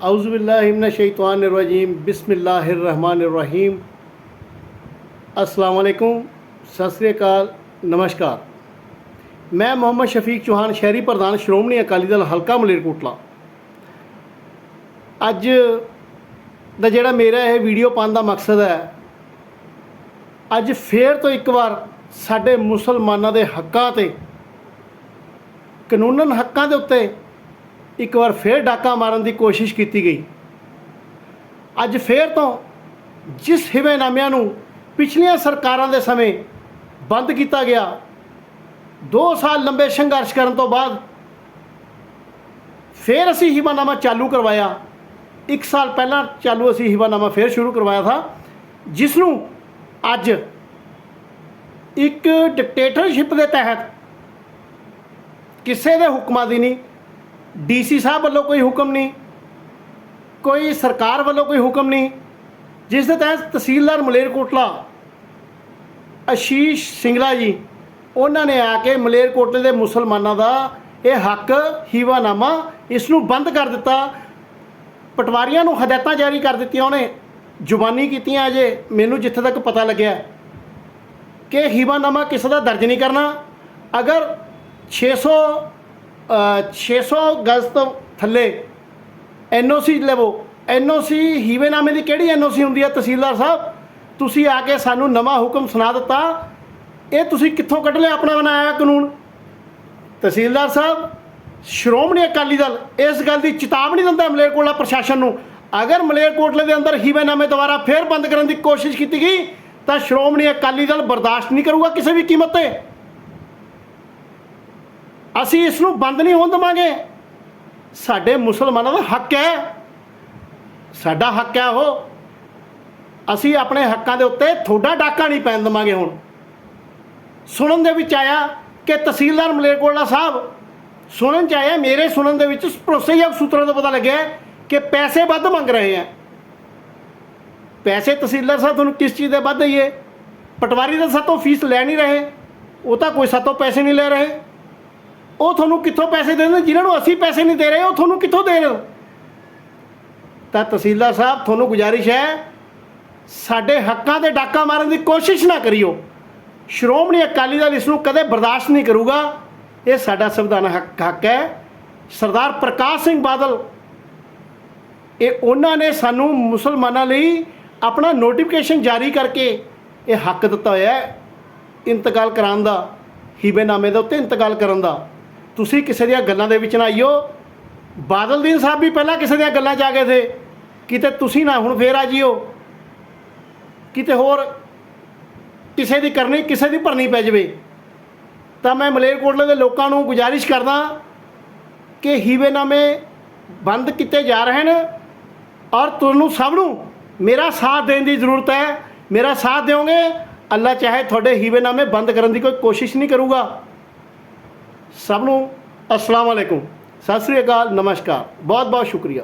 ਆਉਜ਼ਬਿल्लाशैतवानरजीम ਬਿਸਮਿਲ੍ਲਾਹਿਰਰਹਿਮਾਨਿਰਰਹੀਮ अस्सलाम वालेकुम ਸਤਿ ਸ੍ਰੀ ਅਕਾਲ ਨਮਸਕਾਰ ਮੈਂ ਮੁਹੰਮਦ ਸ਼ਫੀਕ ਚੌਹਾਨ ਸ਼ਹਿਰੀ ਪ੍ਰਧਾਨ ਸ਼੍ਰੋਮਣੀ ਅਕਾਲੀ ਦਲ ਹਲਕਾ ਮਲੇਰਕੋਟਲਾ ਅੱਜ ਦਾ ਜਿਹੜਾ ਮੇਰਾ ਇਹ ਵੀਡੀਓ ਪਾਉਣ ਦਾ ਮਕਸਦ ਹੈ ਅੱਜ ਫੇਰ ਤੋਂ ਇੱਕ ਵਾਰ ਸਾਡੇ ਮੁਸਲਮਾਨਾਂ ਦੇ ਹੱਕਾਂ ਤੇ ਕਾਨੂੰਨਨ ਹੱਕਾਂ ਦੇ ਉੱਤੇ ਇੱਕ ਵਾਰ ਫੇਰ ਡਾਕਾ ਮਾਰਨ ਦੀ ਕੋਸ਼ਿਸ਼ ਕੀਤੀ ਗਈ। ਅੱਜ ਫੇਰ ਤੋਂ ਜਿਸ ਹਿਵੇਨਾਮਿਆਂ ਨੂੰ ਪਿਛਲੀਆਂ ਸਰਕਾਰਾਂ ਦੇ ਸਮੇਂ ਬੰਦ ਕੀਤਾ ਗਿਆ 2 ਸਾਲ ਲੰਬੇ ਸੰਘਰਸ਼ ਕਰਨ ਤੋਂ ਬਾਅਦ ਫੇਰ ਅਸੀਂ ਹਿਵਾਨਾਮਾ ਚਾਲੂ ਕਰਵਾਇਆ। 1 ਸਾਲ ਪਹਿਲਾਂ ਚਾਲੂ ਅਸੀਂ ਹਿਵਾਨਾਮਾ ਫੇਰ ਸ਼ੁਰੂ ਕਰਵਾਇਆ ਥਾ, ਜਿਸ ਨੂੰ ਅੱਜ ਇੱਕ ਡਿਕਟੇਟਰਸ਼ਿਪ ਦੇ ਤਹਿਤ ਕਿਸੇ ਦੇ ਹੁਕਮਾਂ ਦੀ ਨਹੀਂ ਡੀਸੀ ਸਾਹਿਬ ਵੱਲੋਂ ਕੋਈ ਹੁਕਮ ਨਹੀਂ ਕੋਈ ਸਰਕਾਰ ਵੱਲੋਂ ਕੋਈ ਹੁਕਮ ਨਹੀਂ ਜਿਸ ਦੇ ਤਹਿਤ ਤਹਿਸੀਲਦਾਰ ਮਲੇਰਕੋਟਲਾ ਅਸ਼ੀਸ਼ ਸਿੰਗਲਾ ਜੀ ਉਹਨਾਂ ਨੇ ਆ ਕੇ ਮਲੇਰਕੋਟਲੇ ਦੇ ਮੁਸਲਮਾਨਾਂ ਦਾ ਇਹ ਹੱਕ ਹੀਵਾਨਾਮਾ ਇਸ ਨੂੰ ਬੰਦ ਕਰ ਦਿੱਤਾ। ਪਟਵਾਰੀਆਂ ਨੂੰ ਹਦਾਇਤਾਂ ਜਾਰੀ ਕਰ ਦਿੱਤੀਆਂ ਉਹਨੇ ਜ਼ੁਬਾਨੀ ਕੀਤੀਆਂ ਅਜੇ ਮੈਨੂੰ ਜਿੱਥੇ ਤੱਕ ਪਤਾ ਲੱਗਿਆ ਕਿ ਹੀਵਾਨਾਮਾ ਕਿਸੇ ਦਾ ਦਰਜ ਨਹੀਂ ਕਰਨਾ। ਅਗਰ 600 ਅ, 600 ਗਜ਼ ਤੋਂ ਥੱਲੇ ਐਨਓਸੀ ਲਵੋ। ਐਨਓਸੀ ਹੀਵੇਨਾਮੇ ਦੀ ਕਿਹੜੀ ਐਨਓਸੀ ਹੁੰਦੀ ਹੈ ਤਹਿਸੀਲਦਾਰ ਸਾਹਿਬ? ਤੁਸੀਂ ਆ ਕੇ ਸਾਨੂੰ ਨਵਾਂ ਹੁਕਮ ਸੁਣਾ ਦਿੱਤਾ। ਇਹ ਤੁਸੀਂ ਕਿੱਥੋਂ ਕੱਢ ਲਿਆ ਆਪਣਾ ਬਣਾਇਆ ਕਾਨੂੰਨ? ਤਹਿਸੀਲਦਾਰ ਸਾਹਿਬ, ਸ਼੍ਰੋਮਣੀ ਅਕਾਲੀ ਦਲ ਇਸ ਗੱਲ ਦੀ ਚੇਤਾਵਨੀ ਦਿੰਦਾ ਮਲੇਰਕੋਟਲਾ ਪ੍ਰਸ਼ਾਸਨ ਨੂੰ। ਅਗਰ ਮਲੇਰਕੋਟਲੇ ਦੇ ਅੰਦਰ ਹੀਵੇਨਾਮੇ ਦੁਬਾਰਾ ਫੇਰ ਬੰਦ ਕਰਨ ਦੀ ਕੋਸ਼ਿਸ਼ ਕੀਤੀ ਗਈ, ਤਾਂ ਸ਼੍ਰੋਮਣੀ ਅਕਾਲੀ ਦਲ ਬਰਦਾਸ਼ਤ ਨਹੀਂ ਕਰੂਗਾ ਕਿਸੇ ਵੀ ਕੀਮਤ ਤੇ। ਅਸੀਂ ਇਸ ਨੂੰ ਬੰਦ ਨਹੀਂ ਹੋਣ ਦੇਵਾਂਗੇ। ਸਾਡੇ ਮੁਸਲਮਾਨਾਂ ਦਾ ਹੱਕ ਹੈ। ਸਾਡਾ ਹੱਕ ਹੈ ਉਹ। ਅਸੀਂ ਆਪਣੇ ਹੱਕਾਂ ਦੇ ਉੱਤੇ ਥੋੜਾ ਡਾਕਾ ਨਹੀਂ ਪੈਣ ਦੇਵਾਂਗੇ ਹੁਣ। ਸੁਣਨ ਦੇ ਵਿੱਚ ਆਇਆ ਕਿ ਤਹਿਸੀਲਦਾਰ ਮਲੇਰਕੋਟਲਾ ਸਾਹਿਬ, ਸੁਣਨ ਚ ਆਇਆ, ਮੇਰੇ ਸੁਣਨ ਦੇ ਵਿੱਚ ਭਰੋਸੇਯੋਗ ਸੂਤਰਾਂ ਤੋਂ ਪਤਾ ਲੱਗਿਆ ਕਿ ਪੈਸੇ ਵੱਧ ਮੰਗ ਰਹੇ ਆ ਪੈਸੇ ਤਹਿਸੀਲਦਾਰ ਸਾਹਿਬ ਤੁਹਾਨੂੰ ਕਿਸ ਚੀਜ਼ ਦੇ ਵੱਧ ਦਈਏ? ਪਟਵਾਰੀ ਦਾ ਸਾਤੋਂ ਫੀਸ ਲੈ ਨਹੀਂ ਰਹੇ। ਉਹ ਤਾਂ ਕੋਈ ਸਾਤੋਂ ਪੈਸੇ ਨਹੀਂ ਲੈ ਰਹੇ। ਉਹ ਤੁਹਾਨੂੰ ਕਿੱਥੋਂ ਪੈਸੇ ਦੇ ਦੇਣ ਜਿਨ੍ਹਾਂ ਨੂੰ ਅਸੀਂ ਪੈਸੇ ਨਹੀਂ ਦੇ ਰਹੇ, ਉਹ ਤੁਹਾਨੂੰ ਕਿੱਥੋਂ ਦੇ ਦੇਣ ਤਾਂ ਤਹਿਸੀਲਦਾਰ ਸਾਹਿਬ, ਤੁਹਾਨੂੰ ਗੁਜ਼ਾਰਿਸ਼ ਹੈ, ਸਾਡੇ ਹੱਕਾਂ ਤੇ ਡਾਕਾ ਮਾਰਨ ਦੀ ਕੋਸ਼ਿਸ਼ ਨਾ ਕਰਿਓ। ਸ਼੍ਰੋਮਣੀ ਅਕਾਲੀ ਦਲ ਇਸ ਨੂੰ ਕਦੇ ਬਰਦਾਸ਼ਤ ਨਹੀਂ ਕਰੂਗਾ। ਇਹ ਸਾਡਾ ਸੰਵਿਧਾਨ ਹੱਕ ਹੱਕ ਹੈ। ਸਰਦਾਰ ਪ੍ਰਕਾਸ਼ ਸਿੰਘ ਬਾਦਲ, ਇਹ ਉਹਨਾਂ ਨੇ ਸਾਨੂੰ ਮੁਸਲਮਾਨਾਂ ਲਈ ਆਪਣਾ ਨੋਟੀਫਿਕੇਸ਼ਨ ਜਾਰੀ ਕਰਕੇ ਇਹ ਹੱਕ ਦਿੱਤਾ ਹੋਇਆ ਹੈ। ਇੰਤਕਾਲ ਕਰਾਉਣ ਦਾ ਹੀਬੇਨਾਮੇ ਦੇ ਉੱਤੇ ਇੰਤਕਾਲ ਕਰਨ ਦਾ। ਤੁਸੀਂ ਕਿਸੇ ਦੀਆਂ ਗੱਲਾਂ ਦੇ ਵਿੱਚ ਨਾ ਆਈਓ। ਬਾਦਲ ਦੀਨ ਸਾਹਿਬ ਵੀ ਪਹਿਲਾਂ ਕਿਸੇ ਦੀਆਂ ਗੱਲਾਂ 'ਚ ਆ ਗਏ ਥੇ। ਕਿਤੇ ਤੁਸੀਂ ਨਾ ਹੁਣ ਫੇਰ ਆ ਜਿਓ। ਕਿਤੇ ਹੋਰ ਕਿਸੇ ਦੀ ਕਰਨੀ, ਕਿਸੇ ਦੀ ਭਰਨੀ ਪੈ ਜਾਵੇ। ਤਾਂ ਮੈਂ ਮਲੇਰਕੋਟਲੇ ਦੇ ਲੋਕਾਂ ਨੂੰ ਗੁਜ਼ਾਰਿਸ਼ ਕਰਦਾ ਕਿ ਹੀਵੇਨਾਮੇ ਬੰਦ ਕੀਤੇ ਜਾ ਰਹੇ ਨੇ ਔਰ ਤੁਹਾਨੂੰ ਸਭ ਨੂੰ ਮੇਰਾ ਸਾਥ ਦੇਣ ਦੀ ਜ਼ਰੂਰਤ ਹੈ। ਮੇਰਾ ਸਾਥ ਦਿਓਗੇ। ਅੱਲਾ ਚਾਹੇ ਤੁਹਾਡੇ ਹੀਵੇਨਾਮੇ ਬੰਦ ਕਰਨ ਦੀ ਕੋਈ ਕੋਸ਼ਿਸ਼ ਨਹੀਂ ਕਰੂਗਾ। ਸਭ ਨੂੰ ਅਸਲਾਮ ਵਾਲੇਕੁਮ ਸਤਿ ਸ੍ਰੀ ਅਕਾਲ ਨਮਸਕਾਰ। ਬਹੁਤ ਬਹੁਤ ਸ਼ੁਕਰੀਆ।